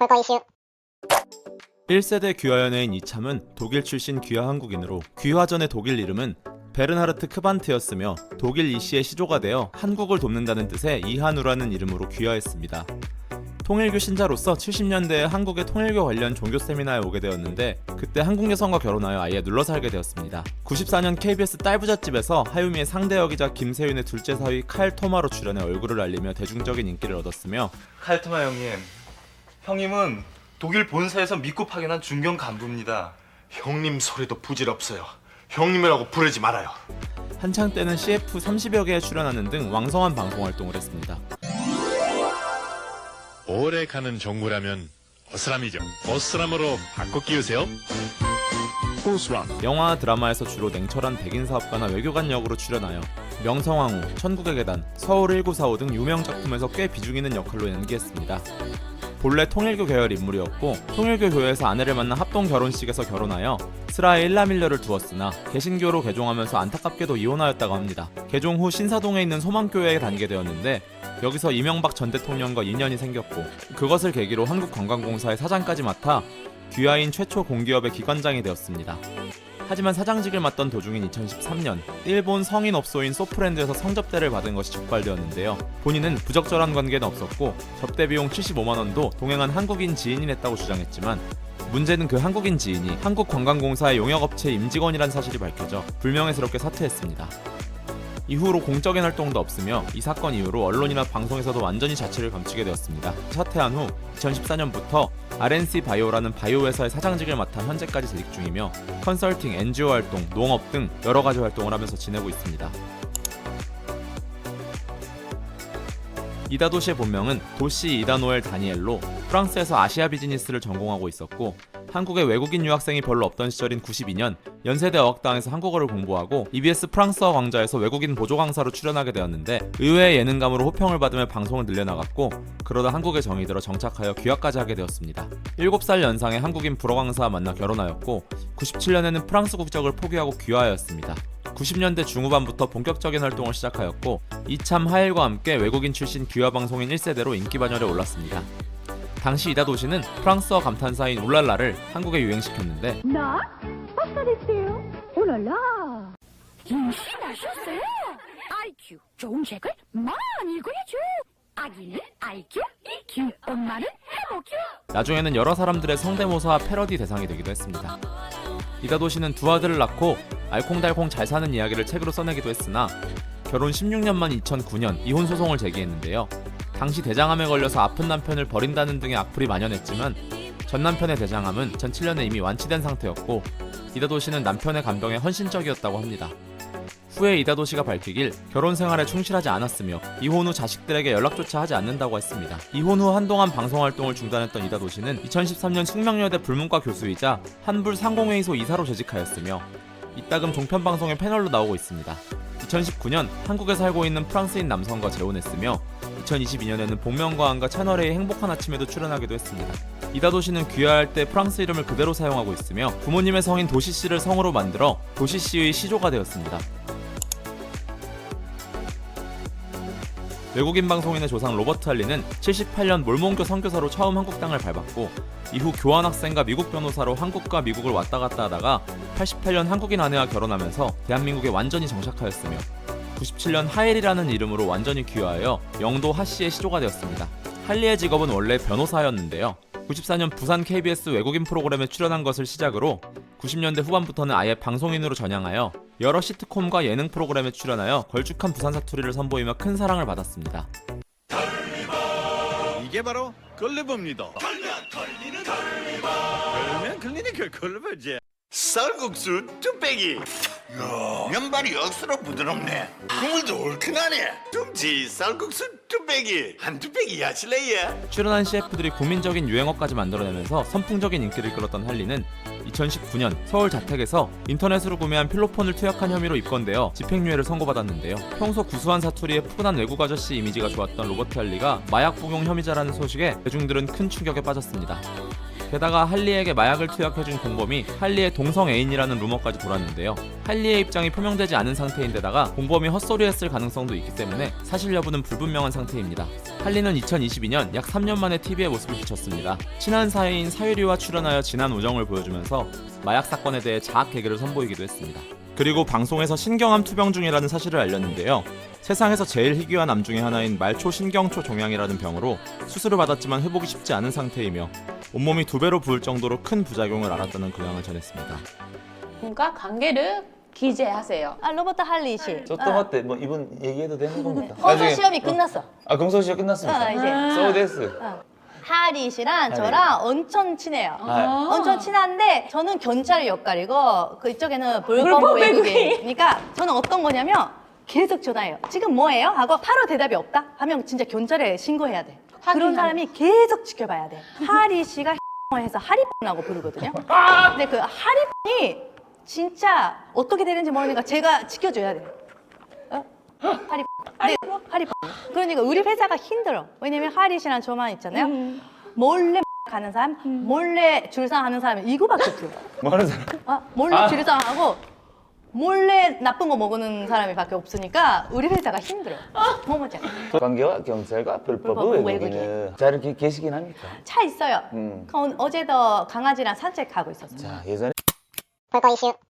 볼거 이슈 1세대 귀화 연예인 이참은 독일 출신 귀화 한국인으로 귀화 전의 독일 이름은 베르나르트 크반트였으며 독일 이씨의 시조가 되어 한국을 돕는다는 뜻의 이한우라는 이름으로 귀화했습니다. 통일교 신자로서 70년대에 한국의 통일교 관련 종교 세미나에 오게 되었는데 그때 한국 여성과 결혼하여 아예 눌러 살게 되었습니다. 94년 KBS 딸부잣집에서 하유미의 상대 역이자 김세윤의 둘째 사위 칼 토마로 출연해 얼굴을 알리며 대중적인 인기를 얻었으며 칼트마 형님, 형님은 독일 본사에서 믿고 파견한 중견 간부입니다. 형님 소리도 부질없어요. 형님이라고 부르지 말아요. 한창 때는 CF 30여 개에 출연하는 등 왕성한 방송 활동을 했습니다. 오래 가는 종구라면 어스람이죠. 어스람으로 바꿔 끼우세요. 오스람. 영화 드라마에서 주로 냉철한 백인 사업가나 외교관 역으로 출연하여 명성황후, 천국의 계단, 서울 1945 등 유명 작품에서 꽤 비중 있는 역할로 연기했습니다. 본래 통일교 계열 인물이었고 통일교 교회에서 아내를 만나 합동 결혼식에서 결혼하여 스라의 일라밀려를 두었으나 개신교로 개종하면서 안타깝게도 이혼하였다고 합니다. 개종 후 신사동에 있는 소망교회에 다니게 되었는데 여기서 이명박 전 대통령과 인연이 생겼고 그것을 계기로 한국관광공사의 사장까지 맡아 귀하인 최초 공기업의 기관장이 되었습니다. 하지만 사장직을 맡던 도중인 2013년 일본 성인 업소인 소프랜드에서 성접대를 받은 것이 적발되었는데요. 본인은 부적절한 관계는 없었고 접대 비용 75만 원도 동행한 한국인 지인이 냈다고 주장했지만 문제는 그 한국인 지인이 한국관광공사의 용역업체 임직원이란 사실이 밝혀져 불명예스럽게 사퇴했습니다. 이후로 공적인 활동도 없으며 이 사건 이후로 언론이나 방송에서도 완전히 자취를 감추게 되었습니다. 사퇴한 후 2014년부터 RNC 바이오라는 바이오 회사의 사장직을 맡아 현재까지 재직 중이며 컨설팅, NGO 활동, 농업 등 여러 가지 활동을 하면서 지내고 있습니다. 이다도시의 본명은 도시 이다노엘 다니엘로 프랑스에서 아시아 비즈니스를 전공하고 있었고 한국에 외국인 유학생이 별로 없던 시절인 92년 연세대 어학당에서 한국어를 공부하고 EBS 프랑스어 강좌에서 외국인 보조 강사로 출연하게 되었는데 의외의 예능감으로 호평을 받으며 방송을 늘려나갔고 그러다 한국에 정이 들어 정착하여 귀화까지 하게 되었습니다. 7살 연상의 한국인 불어 강사와 만나 결혼하였고 97년에는 프랑스 국적을 포기하고 귀화하였습니다. 90년대 중후반부터 본격적인 활동을 시작하였고 이참 하일과 함께 외국인 출신 귀화 방송인 1세대로 인기 반열에 올랐습니다. 당시 이다 도시는 프랑스어 감탄사인 울랄라를 한국에 유행시켰는데 나? 아까 됐어요. 오랄라. 임신하셨어요? IQ 좋은 책을 많이 읽어야죠. 아기는 IQ, EQ, 엄마는 해보큐. 나중에는 여러 사람들의 성대모사 패러디 대상이 되기도 했습니다. 이다 도시는 두 아들을 낳고 알콩달콩 잘 사는 이야기를 책으로 써내기도 했으나 결혼 16년 만 2009년 이혼 소송을 제기했는데요. 당시 대장암에 걸려서 아픈 남편을 버린다는 등의 악플이 만연했지만 전 남편의 대장암은 전 7년에 이미 완치된 상태였고 이다도 씨는 남편의 간병에 헌신적이었다고 합니다. 후에 이다도 씨가 밝히길 결혼 생활에 충실하지 않았으며 이혼 후 자식들에게 연락조차 하지 않는다고 했습니다. 이혼 후 한동안 방송 활동을 중단했던 이다도 씨는 2013년 숙명여대 불문과 교수이자 한불 상공회의소 이사로 재직하였으며 이따금 종편 방송의 패널로 나오고 있습니다. 2019년 한국에 살고 있는 프랑스인 남성과 재혼했으며 2022년에는 복면가왕과 채널A의 행복한 아침에도 출연하기도 했습니다. 이다도 씨는 귀화할 때 프랑스 이름을 그대로 사용하고 있으며 부모님의 성인 도시 씨를 성으로 만들어 도시 씨의 시조가 되었습니다. 외국인 방송인의 조상 로버트 할리는 78년 몰몬교 선교사로 처음 한국 땅을 밟았고 이후 교환 학생과 미국 변호사로 한국과 미국을 왔다 갔다 하다가 88년 한국인 아내와 결혼하면서 대한민국에 완전히 정착하였으며 97년 하일이라는 이름으로 완전히 귀화하여 영도 하씨의 시조가 되었습니다. 할리의 직업은 원래 변호사였는데요. 94년 부산 KBS 외국인 프로그램에 출연한 것을 시작으로 90년대 후반부터는 아예 방송인으로 전향하여 여러 시트콤과 예능 프로그램에 출연하여 걸쭉한 부산 사투리를 선보이며 큰 사랑을 받았습니다. 이게 바로. 걸면 걸리는 걸리버. 걸면 걸리는 걸레버지. 쌀국수 뚝배기. 야, 면발이 억수로 부드럽네. 국물도 얼큰하네. tum치 쌀국수 뚝배기. 한 뚝배기 야실래예? 출연한 CF들이 국민적인 유행어까지 만들어내면서 선풍적인 인기를 끌었던 할리는 2019년 서울 자택에서 인터넷으로 구매한 필로폰을 투약한 혐의로 입건되어 집행유예를 선고받았는데요. 평소 구수한 사투리에 푸근한 외국 아저씨 이미지가 좋았던 로버트 할리가 마약 복용 혐의자라는 소식에 대중들은 큰 충격에 빠졌습니다. 게다가 할리에게 마약을 투약해준 공범이 할리의 동성 애인이라는 루머까지 돌았는데요. 할리의 입장이 표명되지 않은 상태인데다가 공범이 헛소리했을 가능성도 있기 때문에 사실 여부는 불분명한 상태입니다. 할리는 2022년 약 3년 만에 TV에 모습을 비쳤습니다. 친한 사이인 사유리와 출연하여 진한 우정을 보여주면서 마약 사건에 대해 자학 개그를 선보이기도 했습니다. 그리고 방송에서 신경암 투병 중이라는 사실을 알렸는데요. 세상에서 제일 희귀한 암 중의 하나인 말초 신경초 종양이라는 병으로 수술을 받았지만 회복이 쉽지 않은 상태이며 온몸이 두 배로 부을 정도로 큰 부작용을 앓았다는 근황을 전했습니다. 분과 관계를 기재하세요. 아 로버트 할리 씨. 저 또한테 뭐 이분 얘기해도 되는 겁니까? 공소 나중에- 시험이 끝났어. 아 공소 시험 끝났습니까? 어, 이제. 소데스. 하리 씨랑 하리. 저랑 엄청 친해요. 아. 엄청 친한데 저는 경찰 역할이고 그쪽에는 불법 외국인이니까 저는 어떤 거냐면 계속 전화해요. 지금 뭐예요? 하고 바로 대답이 없다? 하면 진짜 경찰에 신고해야 돼. 그런 사람이 계속 지켜봐야 돼. 하리 씨가 해서 하리뽕이라고 부르거든요. 근데 그 하리뽕이 진짜 어떻게 되는지 모르니까 제가 지켜줘야 돼요. 어? 하리 네, 하리 그러니까 우리 회사가 힘들어. 왜냐면 하리 씨랑 저만 있잖아요. 몰래 가는 사람, 몰래 줄상 하는 사람이 이거밖에 없어요. 뭐 하는 사람? 아, 몰래 아. 줄상하고 몰래 나쁜 거 먹는 사람이 밖에 없으니까 우리 회사가 힘들어. 뭐 뭐지? 관계와 경찰과 불법 불법 외국인은 잘 이렇게 계시긴 합니까? 차 있어요. 음. 그 어제도 강아지랑 산책하고 있었어요. 자 예전에 볼거 이슈